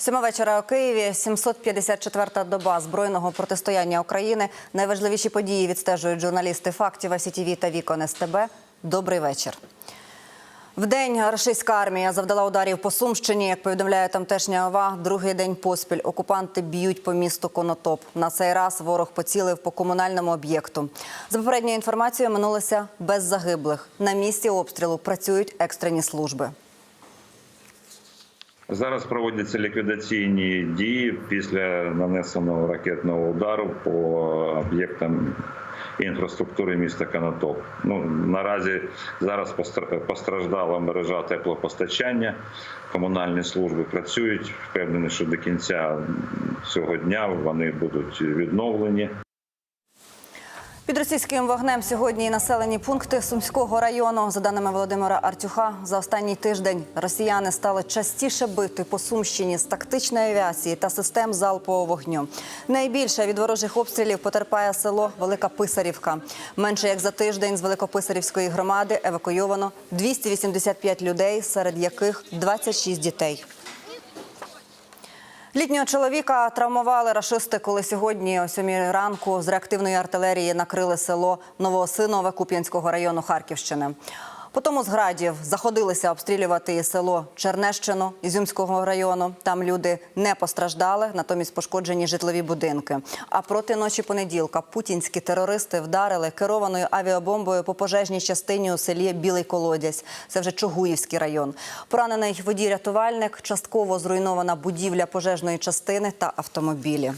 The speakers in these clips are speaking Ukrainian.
Сьома вечора у Києві, 754-та доба збройного протистояння України. Найважливіші події відстежують журналісти фактів СІТВ та Вікон СТБ. Добрий вечір. Вдень рашистська армія завдала ударів по Сумщині. Як повідомляє тамтешня ОВА, другий день поспіль окупанти б'ють по місту Конотоп. На цей раз ворог поцілив по комунальному об'єкту. За попередньою інформацією минулося без загиблих. На місці обстрілу працюють екстрені служби. Зараз проводяться ліквідаційні дії після нанесеного ракетного удару по об'єктам інфраструктури міста Канатоп. Ну наразі зараз постраждала мережа теплопостачання. Комунальні служби працюють. Впевнений, що до кінця цього дня вони будуть відновлені. Під російським вогнем сьогодні і населені пункти Сумського району. За даними Володимира Артюха, за останній тиждень росіяни стали частіше бити по Сумщині з тактичної авіації та систем залпового вогню. Найбільше від ворожих обстрілів потерпає село Велика Писарівка. Менше як за тиждень з Великописарівської громади евакуйовано 285 людей, серед яких 26 дітей. Літнього чоловіка травмували рашисти, коли сьогодні о 7 ранку з реактивної артилерії накрили село Новоосинове Куп'янського району Харківщини. Потім з градів заходилися обстрілювати село Чернещину Ізюмського району. Там люди не постраждали, натомість пошкоджені житлові будинки. А проти ночі понеділка путінські терористи вдарили керованою авіабомбою по пожежній частині у селі Білий Колодязь. Це вже Чугуївський район. Поранений водій-рятувальник, частково зруйнована будівля пожежної частини та автомобілі.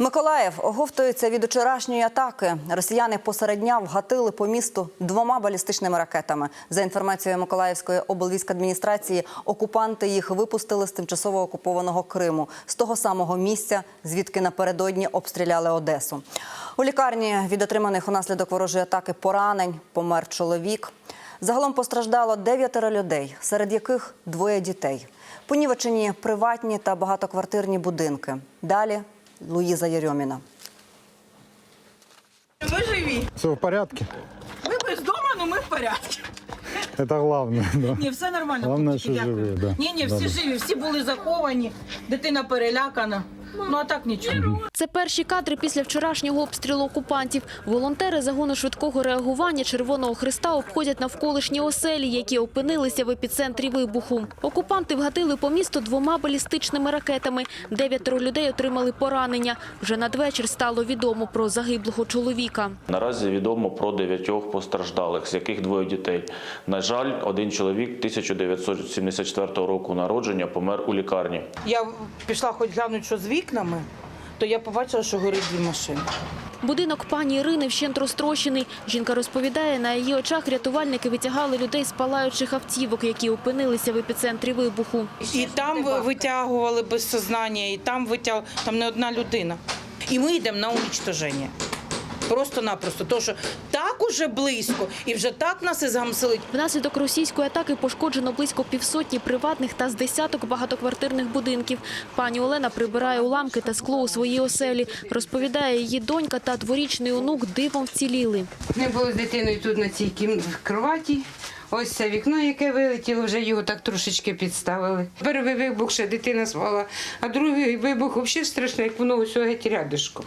Миколаїв оговтується від вчорашньої атаки. Росіяни посеред дня вгатили по місту двома балістичними ракетами. За інформацією Миколаївської облвійськадміністрації, окупанти їх випустили з тимчасово окупованого Криму, з того самого місця, звідки напередодні обстріляли Одесу. У лікарні від отриманих унаслідок ворожої атаки поранень помер чоловік. Загалом постраждало дев'ятеро людей, серед яких двоє дітей. Понівечені приватні та багатоквартирні будинки. Далі Луїза Єрьоміна. Ви живі. Все в порядке? Ви без дому, але ми в порядку. Это главное, да. Ні, все нормально. Головне, хлопчики, що дякую. живі, да. Ні, ні, всі Добре. живі, всі були заховані, дитина перелякана. Ну а так нічого. Це перші кадри після вчорашнього обстрілу окупантів. Волонтери загону швидкого реагування Червоного Христа обходять навколишні оселі, які опинилися в епіцентрі вибуху. Окупанти вгатили по місту двома балістичними ракетами. Дев'ятеро людей отримали поранення. Вже надвечір стало відомо про загиблого чоловіка. Наразі відомо про дев'ятьох постраждалих, з яких двоє дітей. На жаль, один чоловік 1974 року народження помер у лікарні. Я пішла хоч глянути, що з вікнами, то я побачила, що горить дві машини. Будинок пані Ірини вщент розтрощений. Жінка розповідає, на її очах рятувальники витягали людей з палаючих автівок, які опинилися в епіцентрі вибуху. І там витягували без сознання, і там витяг... там не одна людина. І ми йдемо на уничтоження. Просто-напросто. То, що так уже близько, і вже так нас і згамсили. Внаслідок російської атаки пошкоджено близько півсотні приватних та з десяток багатоквартирних будинків. Пані Олена прибирає уламки та скло у своїй оселі. Розповідає, її донька та дворічний онук дивом вціліли. Ми були з дитиною тут на цій кім... в кроваті. Ось це вікно, яке вилетіло, вже його так трошечки підставили. Перший вибух ще дитина спала, а другий вибух взагалі страшно, як воно ось геть рядишком.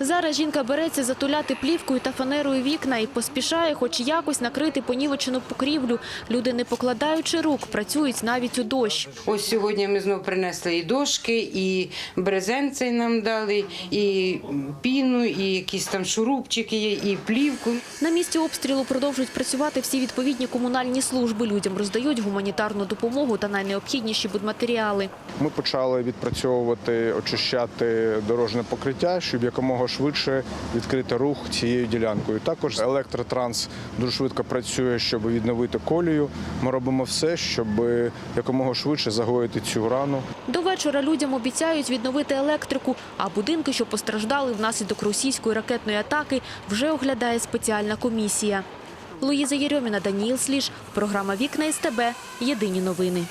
Зараз жінка береться затуляти плівкою та фанерою вікна і поспішає хоч якось накрити понівечену покрівлю. Люди, не покладаючи рук, працюють навіть у дощ. Ось сьогодні ми знову принесли і дошки, і брезент цей нам дали, і піну, і якісь там шурупчики, і плівку. На місці обстрілу продовжують працювати всі відповідні комунальні служби. Людям роздають гуманітарну допомогу та найнеобхідніші будматеріали. Ми почали відпрацьовувати, очищати дорожнє покриття, щоб якомога швидше відкрити рух цією ділянкою. Також електротранс дуже швидко працює, щоб відновити колію. Ми робимо все, щоб якомога швидше загоїти цю рану. До вечора людям обіцяють відновити електрику, а будинки, що постраждали внаслідок російської ракетної атаки, вже оглядає спеціальна комісія. Луїза Єрьоміна, Даніїл Сліж. Програма «Вікна СТБ. Єдині новини».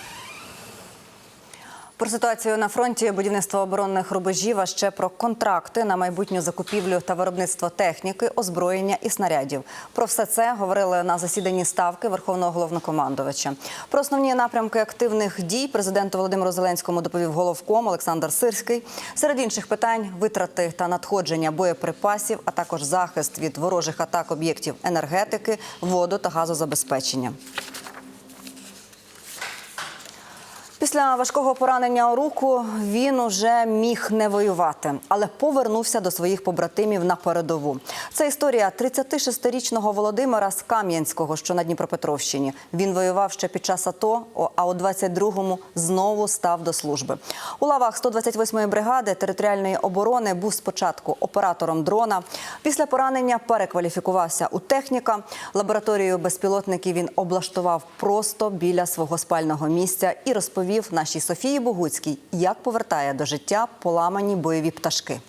Про ситуацію на фронті будівництва оборонних рубежів, а ще про контракти на майбутню закупівлю та виробництво техніки, озброєння і снарядів. Про все це говорили на засіданні ставки Верховного головнокомандувача. Про основні напрямки активних дій президенту Володимиру Зеленському доповів головком Олександр Сирський. Серед інших питань витрати та надходження боєприпасів, а також захист від ворожих атак об'єктів енергетики, воду та газозабезпечення. Після важкого поранення у руку він уже міг не воювати, але повернувся до своїх побратимів на передову. Це історія 36-річного Володимира з Кам'янського, що на Дніпропетровщині. Він воював ще під час АТО, а у 22-му знову став до служби. У лавах 128-ї бригади територіальної оборони був спочатку оператором дрона. Після поранення перекваліфікувався у техніка. Лабораторію безпілотників він облаштував просто біля свого спального місця і розповів нашій Софії Богуцькій, як повертає до життя поламані бойові пташки.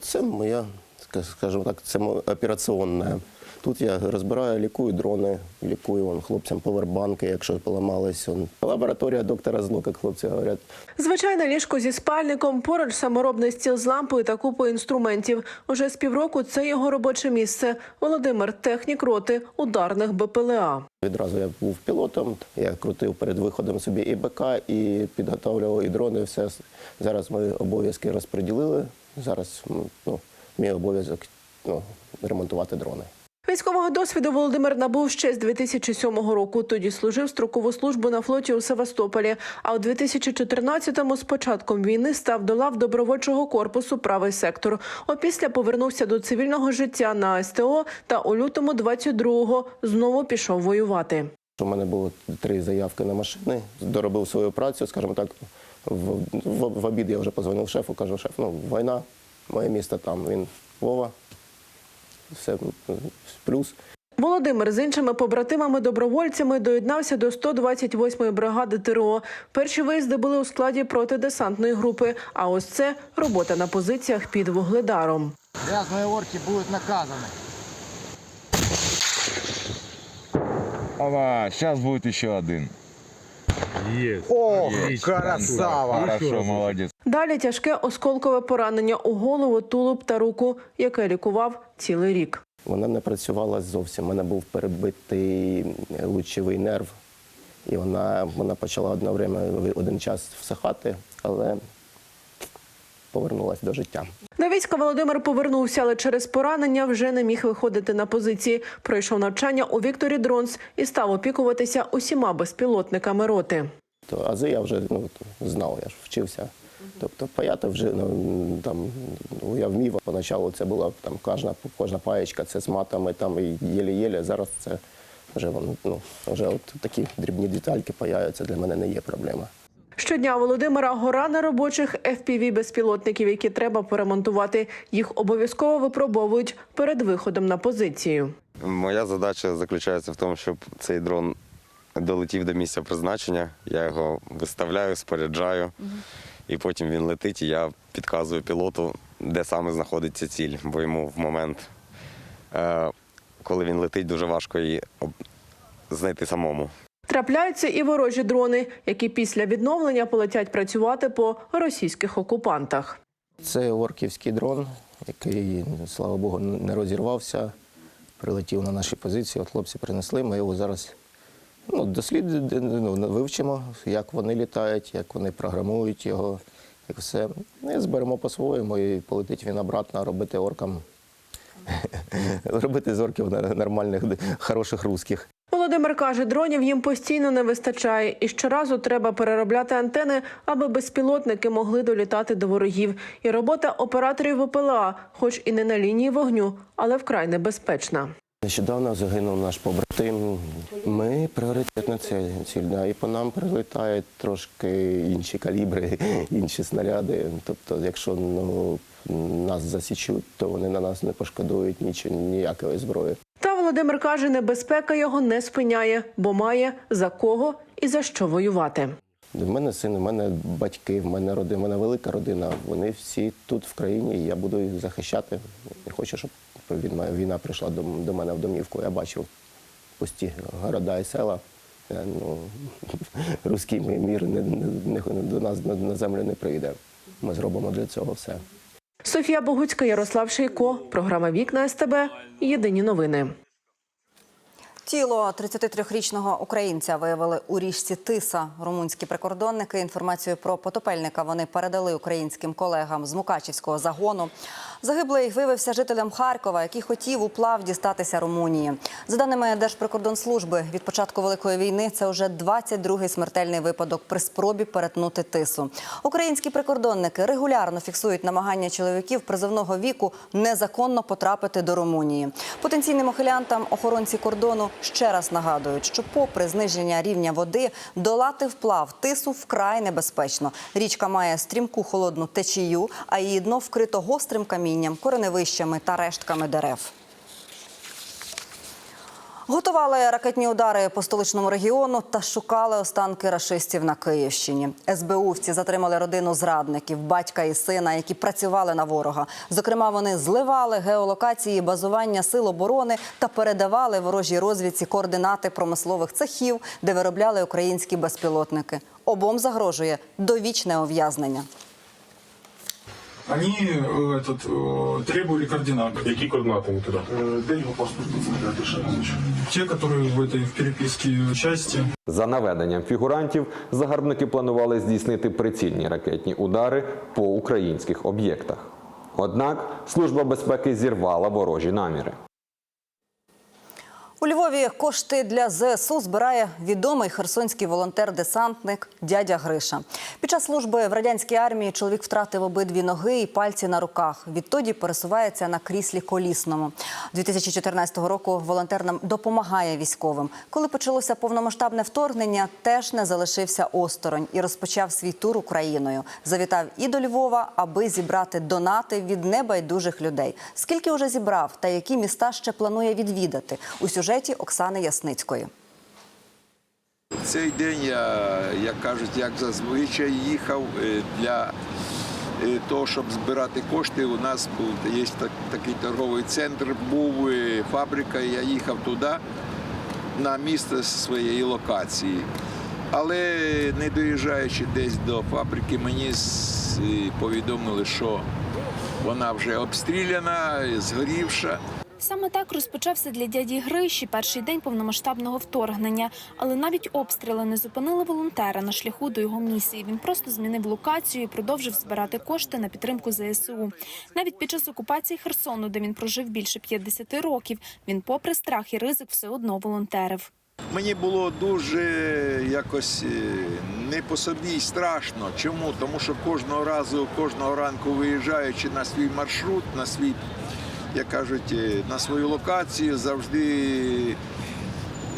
Це моя, ска- скажімо так, це операційна. Тут я розбираю, лікую дрони, лікую вон, хлопцям повербанки, якщо поламались. Он. Лабораторія доктора зло, як хлопці говорять. Звичайне ліжко зі спальником, поруч саморобний стіл з лампою та купою інструментів. Уже з півроку це його робоче місце. Володимир технік роти ударних БПЛА. Відразу я був пілотом, я крутив перед виходом собі і БК, і підготовлював і дрони. Все. Зараз ми обов'язки розподілили. Зараз ну, мій обов'язок ну, ремонтувати дрони. Військового досвіду Володимир набув ще з 2007 року. Тоді служив строкову службу на флоті у Севастополі. А у 2014-му з початком війни став до лав добровольчого корпусу правий сектор. Опісля повернувся до цивільного життя на СТО та у лютому 22-го знову пішов воювати. У мене було три заявки на машини, доробив свою працю, скажімо так. В, в, в обід я вже позвонив шефу, кажу, шеф, ну, війна, моє місто там. Він Вова, все плюс. Володимир з іншими побратимами-добровольцями доєднався до 128-ї бригади ТРО. Перші виїзди були у складі протидесантної групи. А ось це робота на позиціях під вугледаром. Грязные орки будут наказаны. Ага, сейчас будет еще один. О, Есть. красава! Хорошо, молодец. Далі тяжке осколкове поранення у голову, тулуб та руку, яке лікував цілий рік. Вона не працювала зовсім. У мене був перебитий лучовий нерв, і вона, вона почала одне время, один час всихати, але повернулася до життя. До війська Володимир повернувся, але через поранення вже не міг виходити на позиції. Пройшов навчання у Вікторі Дронс і став опікуватися усіма безпілотниками роти. То ази я вже ну, знав, я ж вчився. Тобто паяти вже ну, там ну, я вмів. Поначалу це була там кожна, кожна паєчка, це з матами, там і єлі-єлі. Зараз це вже ну, вже от такі дрібні детальки паяються, для мене не є проблема. Щодня Володимира гора неробочих fpv безпілотників, які треба поремонтувати. Їх обов'язково випробовують перед виходом на позицію. Моя задача заключається в тому, щоб цей дрон долетів до місця призначення. Я його виставляю, споряджаю, і потім він летить, і я підказую пілоту, де саме знаходиться ціль, бо йому в момент, е, коли він летить, дуже важко її знайти самому. Трапляються і ворожі дрони, які після відновлення полетять працювати по російських окупантах. Це орківський дрон, який, слава Богу, не розірвався. Прилетів на наші позиції. От хлопці принесли. Ми його зараз ну, дослідимо, ну, вивчимо, як вони літають, як вони програмують його, як все. І зберемо по-своєму і полетить він обратно робити оркам. робити з орків нормальних, хороших русських. Володимир каже, дронів їм постійно не вистачає, і щоразу треба переробляти антени, аби безпілотники могли долітати до ворогів. І робота операторів ВПЛА, хоч і не на лінії вогню, але вкрай небезпечна. Нещодавно загинув наш побратим. Ми пріоритетна ціль, ціль да, і по нам прилітають трошки інші калібри, інші снаряди. Тобто, якщо ну, нас засічуть, то вони на нас не пошкодують нічого, ніякої зброї. Володимир каже, небезпека його не спиняє, бо має за кого і за що воювати. В мене син, в мене батьки, в мене родина, в мене велика родина. Вони всі тут в країні, і я буду їх захищати. Я хочу, щоб війна, прийшла до, до мене в домівку. Я бачив пусті города і села. Е, Ну, руський мір не, не, не- до нас на, на землю не прийде. Ми зробимо для цього все. Софія Богуцька, Ярослав Шийко. Програма Вікна СТБ. Єдині новини. Тіло 33-річного українця виявили у річці Тиса. Румунські прикордонники інформацію про потопельника вони передали українським колегам з Мукачівського загону. Загиблий виявився жителем Харкова, який хотів уплав дістатися Румунії. За даними Держприкордонслужби, від початку великої війни це вже 22-й смертельний випадок при спробі перетнути тису. Українські прикордонники регулярно фіксують намагання чоловіків призовного віку незаконно потрапити до Румунії. Потенційним ухилянтам охоронці кордону ще раз нагадують, що, попри зниження рівня води, долати вплав тису вкрай небезпечно. Річка має стрімку холодну течію, а її дно вкрито гострим камінням, кореневищами та рештками дерев. Готували ракетні удари по столичному регіону та шукали останки рашистів на Київщині. СБУвці затримали родину зрадників, батька і сина, які працювали на ворога. Зокрема, вони зливали геолокації базування сил оборони та передавали ворожій розвідці координати промислових цехів, де виробляли українські безпілотники. Обом загрожує довічне ув'язнення Они э, этот, э, требовали координаты. Які координати ви туди? Э, Дай его паспорт, Те, которые в этой в переписке части. За наведенням фігурантів, загарбники планували здійснити прицільні ракетні удари по українських об'єктах. Однак Служба безпеки зірвала ворожі наміри. У Львові кошти для ЗСУ збирає відомий херсонський волонтер-десантник дядя Гриша. Під час служби в радянській армії чоловік втратив обидві ноги і пальці на руках. Відтоді пересувається на кріслі колісному. 2014 року волонтер нам допомагає військовим. Коли почалося повномасштабне вторгнення, теж не залишився осторонь і розпочав свій тур Україною. Завітав і до Львова, аби зібрати донати від небайдужих людей. Скільки вже зібрав та які міста ще планує відвідати у сюжеті Оксани Ясницької. Цей день я, як кажуть, як зазвичай їхав е, для е, того, щоб збирати кошти. У нас був є так- такий торговий центр, був е, фабрика. Я їхав туди на місце своєї локації. Але не доїжджаючи десь до фабрики, мені повідомили, що вона вже обстріляна, згорівша. Саме так розпочався для дяді Гриші перший день повномасштабного вторгнення. Але навіть обстріли не зупинили волонтера на шляху до його місії. Він просто змінив локацію і продовжив збирати кошти на підтримку ЗСУ. Навіть під час окупації Херсону, де він прожив більше 50 років, він, попри страх і ризик, все одно волонтерив. Мені було дуже якось е, не по собі й страшно. Чому? Тому що кожного разу, кожного ранку виїжджаючи на свій маршрут, на свій, як кажуть, е, на свою локацію, завжди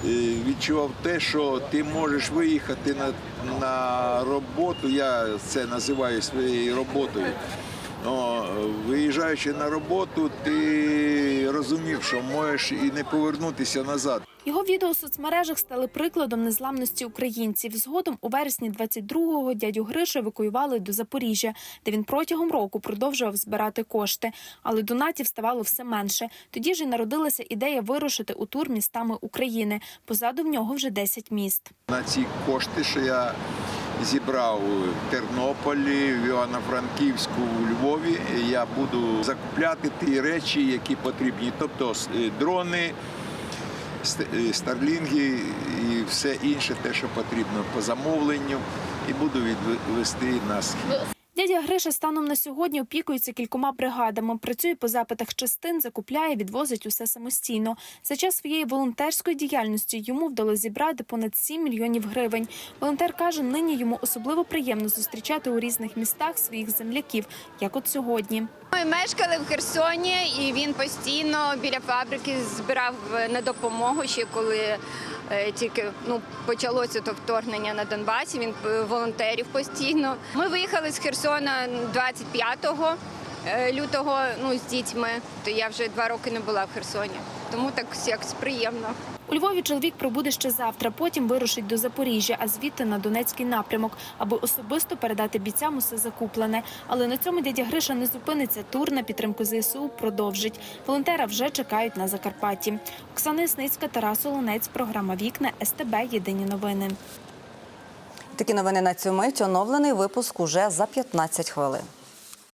е, відчував те, що ти можеш виїхати на, на роботу. Я це називаю своєю роботою. О, виїжджаючи на роботу, ти розумів, що можеш і не повернутися назад. Його відео у соцмережах стали прикладом незламності українців. Згодом у вересні 22-го дядю Гришу евакуювали до Запоріжжя, де він протягом року продовжував збирати кошти. Але донатів ставало все менше. Тоді ж і народилася ідея вирушити у тур містами України. Позаду в нього вже 10 міст. На ці кошти, що я зібрав в Тернополі, в Івано-Франківську, у Львові, я буду закупляти ті речі, які потрібні, тобто е, дрони, е, старлінги і все інше, те, що потрібно по замовленню, і буду відвести на схід. Дядя Гриша станом на сьогодні опікується кількома бригадами. Працює по запитах частин, закупляє, відвозить усе самостійно. За час своєї волонтерської діяльності йому вдалося зібрати понад 7 мільйонів гривень. Волонтер каже, нині йому особливо приємно зустрічати у різних містах своїх земляків, як от сьогодні. Ми мешкали в Херсоні, і він постійно біля фабрики збирав на допомогу ще коли е, тільки ну почалося то вторгнення на Донбасі. Він е, волонтерів постійно. Ми виїхали з Херсона 25 е, лютого. Ну з дітьми. То я вже два роки не була в Херсоні, тому так якось приємно. У Львові чоловік пробуде ще завтра. Потім вирушить до Запоріжжя, а звідти на Донецький напрямок, аби особисто передати бійцям усе закуплене. Але на цьому дядя Гриша не зупиниться. Тур на підтримку ЗСУ продовжить. Волонтера вже чекають на Закарпатті. Оксана Ясницька, Тарас Олонець, програма Вікна СТБ. Єдині новини. Такі новини на цю мить. Оновлений випуск уже за 15 хвилин.